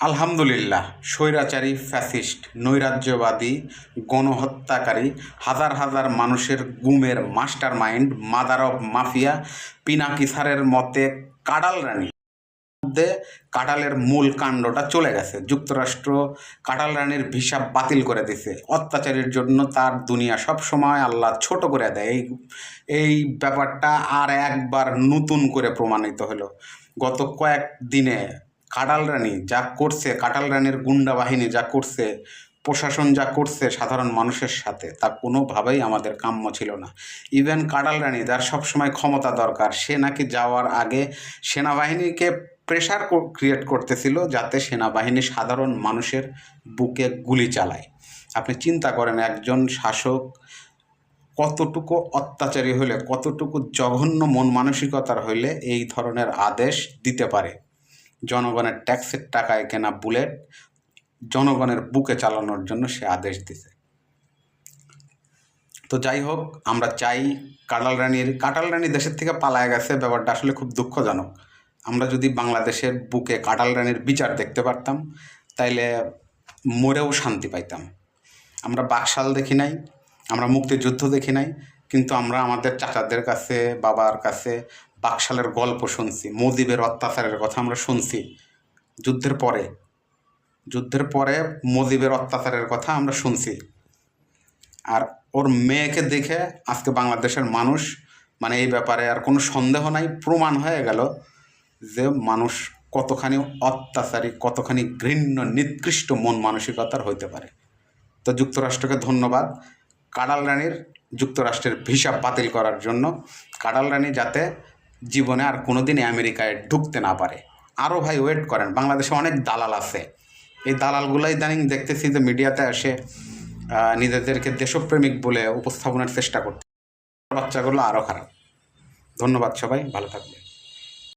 আলহামদুলিল্লাহ, স্বৈরাচারী, ফ্যাসিস্ট, নৈরাজ্যবাদী, গণহত্যাকারী, হাজার হাজার মানুষের গুমের mastermind mother of mafia, Pinaki স্যারের মতে কাডাল রানী। মধ্যে কাটালের মূল কাণ্ডটা চলে গেছে। যুক্তরাষ্ট্র কাটাল রানীর ভিসা বাতিল করে দিছে। অত্যাচারের জন্য তার দুনিয়া সব সময় আল্লাহ ছোট করে দেয়। এই এই ব্যাপারটা আর একবার নতুন করে প্রমাণিত হলো। গত কয়েক দিনে কাটাল রানী যা করছে কাটাল রানীর গুন্ডা বাহিনী যা করছে, প্রশাসন যা করছে সাধারণ মানুষের সাথে, তা কোনোভাবেই আমাদের কাম্য ছিল না। ইভেন কাটাল রানী, যার সবসময় ক্ষমতা দরকার, সে নাকি যাওয়ার আগে সেনাবাহিনীকে প্রেশার ক্রিয়েট করতেছিল যাতে সেনাবাহিনী সাধারণ মানুষের বুকে গুলি চালায়। আপনি চিন্তা করেন, একজন শাসক কতটুকু অত্যাচারী হলে, কতটুকু জঘন্য মন মানসিকতার হইলে এই ধরনের আদেশ দিতে পারে? জনগণের ট্যাক্সের টাকায় কেনা বুলেট জনগণের বুকে চালানোর জন্য সে আদেশ দিছে। তো যাই হোক, আমরা চাই কাটাল রানীর কাটাল রানী দেশের থেকে পালায় গেছে, ব্যাপারটা আসলে খুব দুঃখজনক। আমরা যদি বাংলাদেশের বুকে কাটাল রানীর বিচার দেখতে পারতাম, তাইলে মরেও শান্তি পাইতাম। আমরা বাকশাল দেখি নাই, আমরা মুক্তিযুদ্ধ দেখি নাই, কিন্তু আমরা আমাদের চাচাদের কাছে, বাবার কাছে বাকশালের গল্প শুনছি, মুজিবের অত্যাচারের কথা আমরা শুনছি। যুদ্ধের পরে যুদ্ধের পরে মুজিবের অত্যাচারের কথা আমরা শুনছি। আর ওর মেয়েকে দেখে আজকে বাংলাদেশের মানুষ মানে এই ব্যাপারে আর কোনো সন্দেহ নাই, প্রমাণ হয়ে গেল যে মানুষ কতখানি অত্যাচারী, কতখানি ঘৃণ্য, নিকৃষ্ট মন মানসিকতার হইতে পারে। তো যুক্তরাষ্ট্রকে ধন্যবাদ। কাডাল রানীর যুক্তরাষ্ট্রের ভিসা বাতিল করার জন্য, কাডাল রানী যাতে জীবনে আর কোনোদিন আমেরিকায় ঢুকতে না পারে। আরও ভাই ওয়েট করেন, বাংলাদেশে অনেক দালাল আছে। এই দালালগুলাই দানিং দেখতেছি যে মিডিয়াতে আসে নিজেদেরকে দেশপ্রেমিক বলে উপস্থাপনের চেষ্টা করতে বাচ্চাগুলো আরও খারাপ। ধন্যবাদ সবাই, ভালো থাকবে